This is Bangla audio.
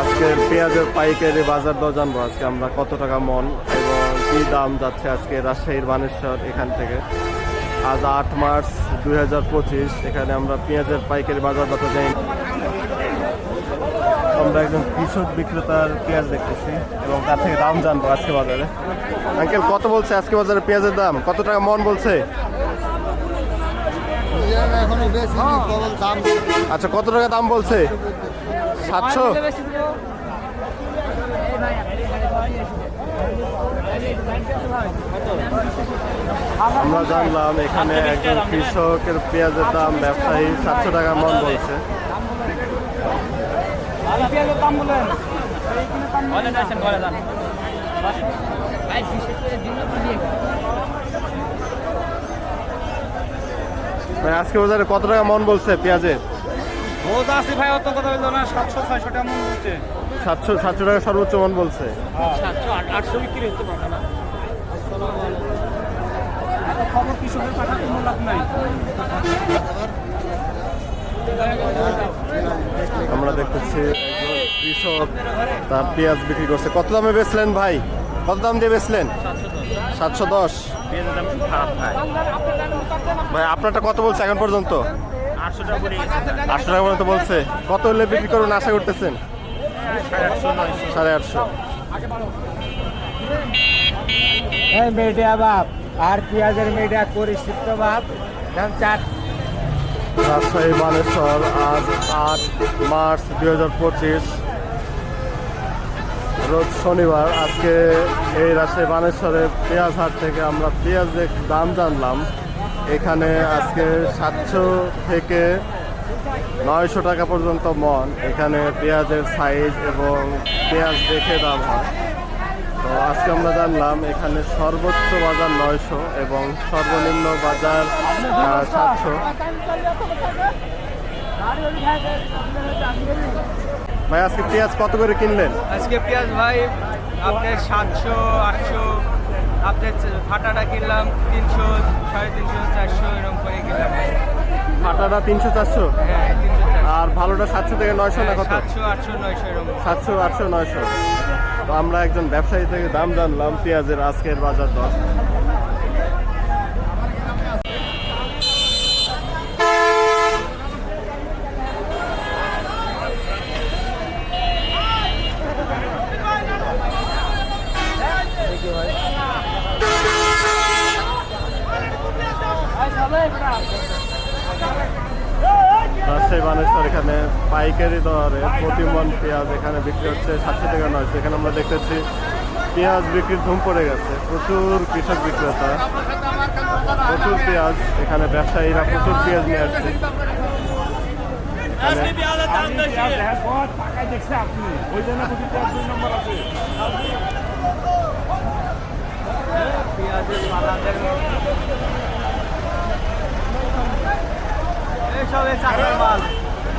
আজকে পেঁয়াজের পাইকারি বাজার দর জানব। আজকে আমরা কত টাকা মন এবং কি দাম যাচ্ছে আজকে রাজশাহীর বানেশ্বর এখান থেকে। আজ আট মার্চ দুই হাজার পঁচিশ, এখানে আমরা পেঁয়াজের পাইকারি বাজার দর জানি আমরা একজন কৃষক বিক্রেতার পেঁয়াজ দেখতেছি এবং তার থেকে দাম জানব আজকে বাজারে। আঙ্কেল, কত বলছে আজকে বাজারে পেঁয়াজের দাম? কত টাকা মন বলছে? আচ্ছা কত টাকা দাম বলছে? সাতশো? আমরা জানলাম এখানে একজন কৃষকের পেঁয়াজের দাম ব্যবসায়ী সাতশো টাকা মন বলছে। ভাই আজকে বাজারে কত টাকা মন বলছে পেঁয়াজের? রোজ আসি ভাই অত কথা বলতো না সাতশো ছয়শো টাকা মন বলছে। সাতশো সাতশো টাকা সর্বোচ্চ মন বলছে। সাতশো আটশো বিক্রি হতে পারবে না। খবর কৃষকের পাঠাতে লাভ নাই। আমরা দেখতেছি কৃষক তার পেঁয়াজ বিক্রি করছে। কত দামে বেচলেন ভাই? কত দাম দিয়ে বেচলেন? সাতশো দশ। ভাই আপনারটা কত বলছে এখন পর্যন্ত? আটশো টাকা পর্যন্ত বলছে। কত হলে বিক্রি করুন আশা করতেছেন? সাড়ে আটশো। বাপ আর পেঁয়াজের মিডিয়া করিস তো বাপ দাম চার রাজশাহী বানেশ্বর আজ আট মার্চ দুই হাজার পঁচিশ। রোজ শনিবার আজকে এই রাজশাহী বানেশ্বরের পেঁয়াজ হাট থেকে আমরা পেঁয়াজের দাম জানলাম। এখানে আজকে সাতশো থেকে নয়শো টাকা পর্যন্ত মন। এখানে পেঁয়াজের সাইজ এবং পেঁয়াজ দেখে দাম হয়। তো আজকে আমরা জানলাম এখানে সর্বোচ্চ বাজার নয়শো এবং সর্বনিম্ন বাজার সাতশো। ভাই আজকে পেঁয়াজ কত করে কিনলেন? আজকে পেঁয়াজ ভাই আপনার সাতশো আটশো আপনার ফাটাটা কিনলাম তিনশো সাড়ে তিনশো চারশো এরকম করে কিনলাম ফাটাটা তিনশো চারশো? হ্যাঁ তিনশো আর ভালোটা সাতশো থেকে নয়শো না কত? সাতশো আটশো নয়শো এরকম। সাতশো আটশো নয়শো। তো আমরা একজন ব্যবসায়ী থেকে দাম জানলাম পেঁয়াজের আজকের বাজার দর। রাজশাহী বানেশ্বর, এখানে পাইকারি দরে প্রতি মন পেঁয়াজ এখানে বিক্রি হচ্ছে সাতশো টাকা নয়শো। এখানে আমরা দেখতেছি পেঁয়াজ বিক্রির ধুম পড়ে গেছে। প্রচুর কৃষক বিক্রেতা, প্রচুর পেঁয়াজ এখানে ব্যবসায়ীরা প্রচুর পেঁয়াজ নিয়ে আসছে। পেঁয়াজের এইসব এই মাল।